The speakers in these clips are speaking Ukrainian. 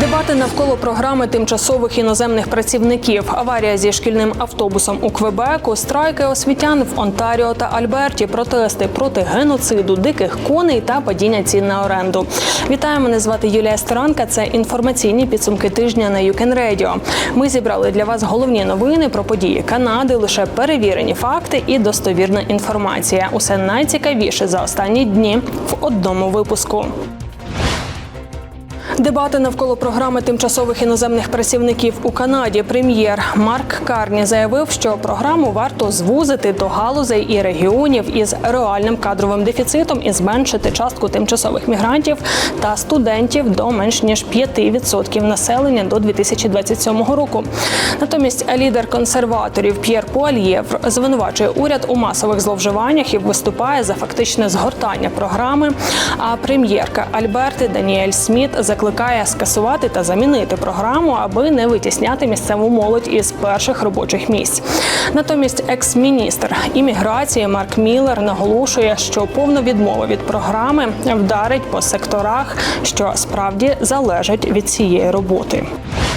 Дебати навколо програми тимчасових іноземних працівників, аварія зі шкільним автобусом у Квебеку, страйки освітян в Онтаріо та Альберті, протести проти геноциду диких коней та падіння цін на оренду. Вітаю, мене звати Юлія Сторанка. Це інформаційні підсумки тижня на Юкен Radio. Ми зібрали для вас головні новини про події Канади, лише перевірені факти і достовірна інформація. Усе найцікавіше за останні дні в одному випуску. Дебати навколо програми тимчасових іноземних працівників у Канаді. Прем'єр Марк Карні заявив, що програму варто звузити до галузей і регіонів із реальним кадровим дефіцитом і зменшити частку тимчасових мігрантів та студентів до менш ніж 5% населення до 2027 року. Натомість лідер консерваторів П'єр Пуальєв звинувачує уряд у масових зловживаннях і виступає за фактичне згортання програми. А прем'єрка Альберти Даніель Сміт закликає скасувати та замінити програму, аби не витісняти місцеву молодь із перших робочих місць. Натомість, екс-міністр імміграції Марк Міллер наголошує, що повна відмова від програми вдарить по секторах, що справді залежать від цієї роботи.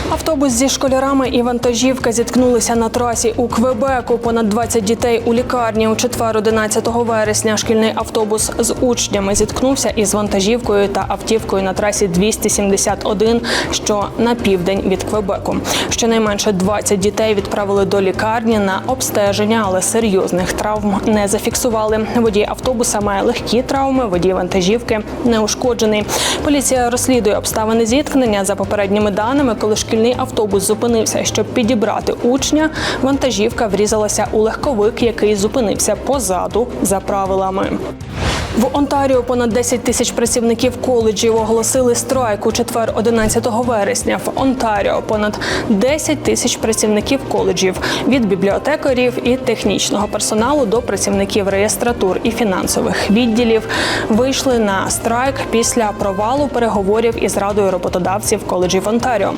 Автобус зі школярами і вантажівка зіткнулися на трасі у Квебеку. Понад 20 дітей у лікарні у четвер, 11 вересня. Шкільний автобус з учнями зіткнувся із вантажівкою та автівкою на трасі 271, що на південь від Квебеку. Щонайменше 20 дітей відправили до лікарні на обстеження, але серйозних травм не зафіксували. Водій автобуса має легкі травми, водій вантажівки не ушкоджений. Поліція розслідує обставини зіткнення за попередніми даними, коли шкільний автобус зупинився, щоб підібрати учня. Вантажівка врізалася у легковик, який зупинився позаду за правилами. В Онтаріо понад 10 тисяч працівників коледжів оголосили страйк у четвер, 11 вересня. В Онтаріо понад 10 тисяч працівників коледжів від бібліотекарів і технічного персоналу до працівників реєстратур і фінансових відділів вийшли на страйк після провалу переговорів із радою роботодавців коледжів Онтаріо.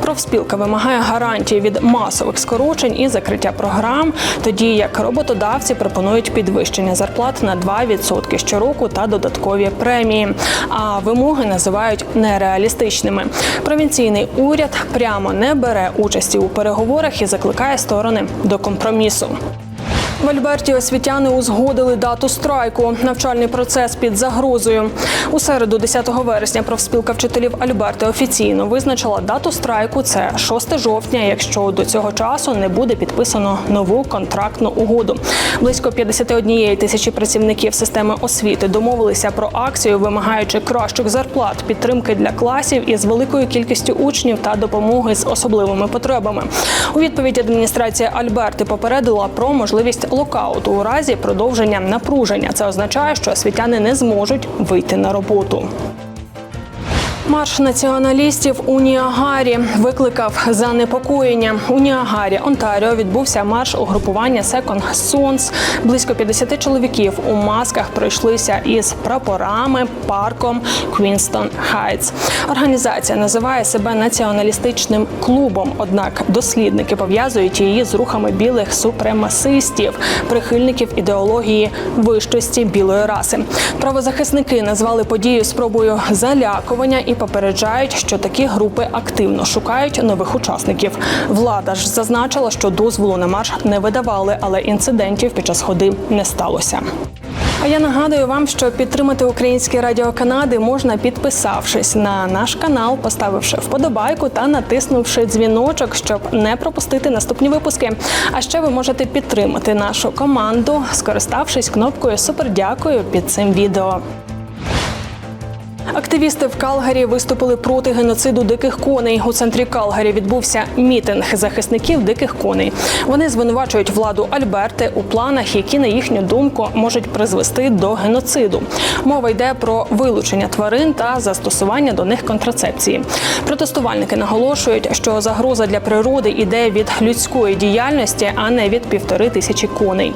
Профспілка вимагає гарантії від масових скорочень і закриття програм, тоді як роботодавці пропонують підвищення зарплат на 2% щороку та додаткові премії. А вимоги називають нереалістичними. Провінційний уряд прямо не бере участі у переговорах і закликає сторони до компромісу. В Альберті освітяни узгодили дату страйку. Навчальний процес під загрозою. У середу, 10 вересня, профспілка вчителів Альберти офіційно визначила дату страйку. Це 6 жовтня, якщо до цього часу не буде підписано нову контрактну угоду. Близько 51 тисячі працівників системи освіти домовилися про акцію, вимагаючи кращих зарплат, підтримки для класів із великою кількістю учнів та допомоги з особливими потребами. У відповідь адміністрація Альберти попередила про можливість локауту у разі продовження напруження. Це означає, що освітяни не зможуть вийти на роботу. Марш націоналістів у Ніагарі викликав занепокоєння. У Ніагарі, Онтаріо, відбувся марш угрупування Second Sons. Близько 50 чоловіків у масках пройшлися із прапорами парком Квінстон Хайтс. Організація називає себе націоналістичним клубом. Однак дослідники пов'язують її з рухами білих супремасистів, прихильників ідеології вищості білої раси. Правозахисники назвали подію спробою залякування і попереджають, що такі групи активно шукають нових учасників. Влада ж зазначила, що дозволу на марш не видавали, але інцидентів під час ходи не сталося. А я нагадую вам, що підтримати Українське Радіо Канади можна підписавшись на наш канал, поставивши вподобайку та натиснувши дзвіночок, щоб не пропустити наступні випуски. А ще ви можете підтримати нашу команду, скориставшись кнопкою Супер дякую під цим відео. Активісти в Калгарі виступили проти геноциду диких коней. У центрі Калгарі відбувся мітинг захисників диких коней. Вони звинувачують владу Альберти у планах, які на їхню думку можуть призвести до геноциду. Мова йде про вилучення тварин та застосування до них контрацепції. Протестувальники наголошують, що загроза для природи йде від людської діяльності, а не від півтори тисячі коней.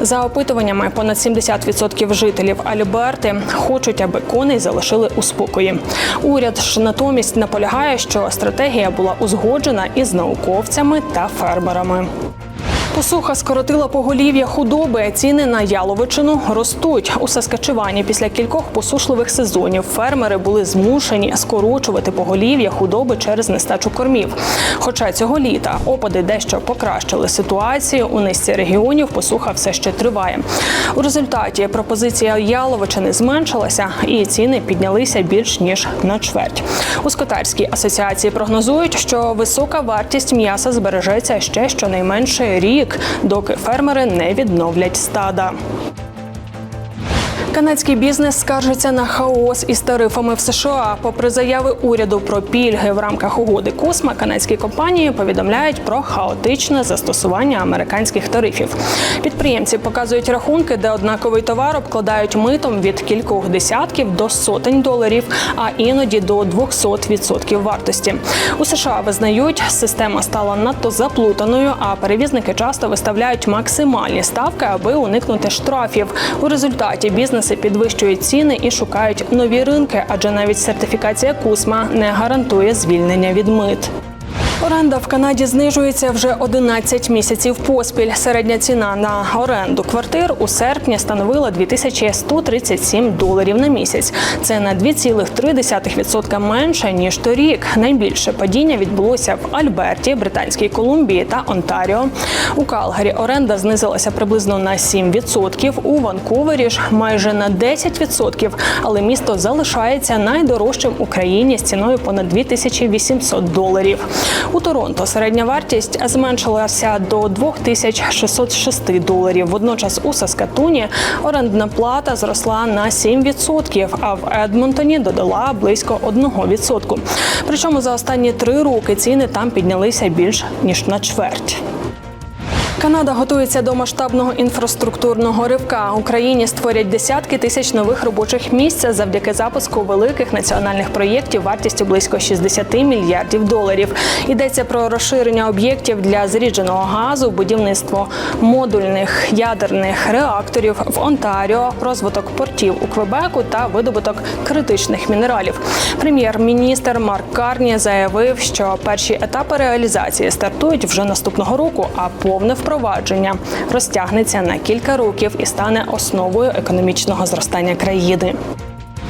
За опитуваннями, понад 70% жителів Альберти хочуть, аби коней залишили у спокої. Уряд ж натомість наполягає, що стратегія була узгоджена із науковцями та фермерами. Посуха скоротила поголів'я худоби. Ціни на яловичину ростуть у Саскачевані. Після кількох посушливих сезонів фермери були змушені скорочувати поголів'я худоби через нестачу кормів. Хоча цього літа опади дещо покращили ситуацію. У низці регіонів посуха все ще триває. У результаті пропозиція яловичини зменшилася, і ціни піднялися більш ніж на чверть. У скотарській асоціації прогнозують, що висока вартість м'яса збережеться ще щонайменше рік, доки фермери не відновлять стада. Канадський бізнес скаржиться на хаос із тарифами в США. Попри заяви уряду про пільги в рамках угоди Косма, канадські компанії повідомляють про хаотичне застосування американських тарифів. Підприємці показують рахунки, де однаковий товар обкладають митом від кількох десятків до сотень доларів, а іноді до 200% вартості. У США визнають, система стала надто заплутаною, а перевізники часто виставляють максимальні ставки, аби уникнути штрафів. У результаті бізнеси підвищують ціни і шукають нові ринки, адже навіть сертифікація Кусма не гарантує звільнення від мит. Оренда в Канаді знижується вже 11 місяців поспіль. Середня ціна на оренду квартир у серпні становила 2137 доларів на місяць. Це на 2,3% менше ніж торік. Найбільше падіння відбулося в Альберті, Британській Колумбії та Онтаріо. У Калгарі оренда знизилася приблизно на 7%, у Ванкувері ж майже на 10%, але місто залишається найдорожчим у країні з ціною понад 2800 доларів. У Торонто середня вартість зменшилася до 2606 доларів. Водночас у Саскатуні орендна плата зросла на 7%, а в Едмонтоні додала близько 1%. Причому за останні три роки ціни там піднялися більш ніж на чверть. Канада готується до масштабного інфраструктурного ривка. Україні створять десятки тисяч нових робочих місць завдяки запуску великих національних проєктів вартістю близько 60 мільярдів доларів. Йдеться про розширення об'єктів для зрідженого газу, будівництво модульних ядерних реакторів в Онтаріо, розвиток портів у Квебеку та видобуток критичних мінералів. Прем'єр-міністр Марк Карні заявив, що перші етапи реалізації стартують вже наступного року, а повне впровадження розтягнеться на кілька років і стане основою економічного зростання країни.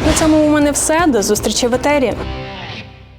На цьому у мене все. До зустрічі в етері.